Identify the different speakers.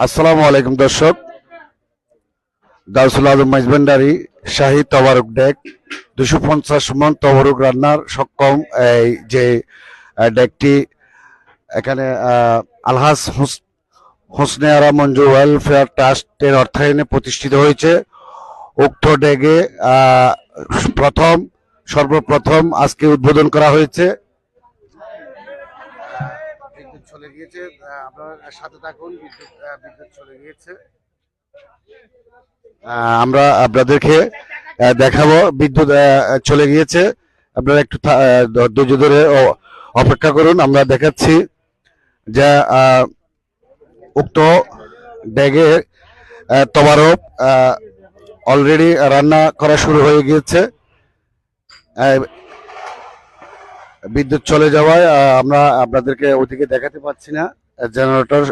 Speaker 1: আসসালামু আলাইকুম দর্শক। গাউসুল আজম মাইজবান্ডারি শাহী তবারক ডেক, দুশো পঞ্চাশ মন তবরুক রান্নার সক্ষম এই যে ডেকটি, এখানে আলহাস হোস- হোসনে আরা মঞ্জু ওয়েলফেয়ার ট্রাস্টের অর্থায়নে প্রতিষ্ঠিত হয়েছে। উক্ত ডেগে প্রথম, সর্বপ্রথম আজকে উদ্বোধন করা হয়েছে। বিদ্যুৎ চলে গিয়েছে। আপনার সাথে থাকুন, বিদ্যুৎ বিদ্যুৎ চলে গিয়েছে। আমরা আপনাদেরকে দেখাবো, বিদ্যুৎ চলে গিয়েছে। আপনারা একটু ধৈর্য ধরে অপেক্ষা করুন, আমরা দেখাচ্ছি যে উক্ত ড্যাগে তবারক অলরেডি রান্না করা শুরু হয়ে গিয়েছে। বিদ্যুৎ চলে যাওয়ায় আমরা আপনাদেরকে ওদিকে দেখাতে পাচ্ছি না। জেনারেটর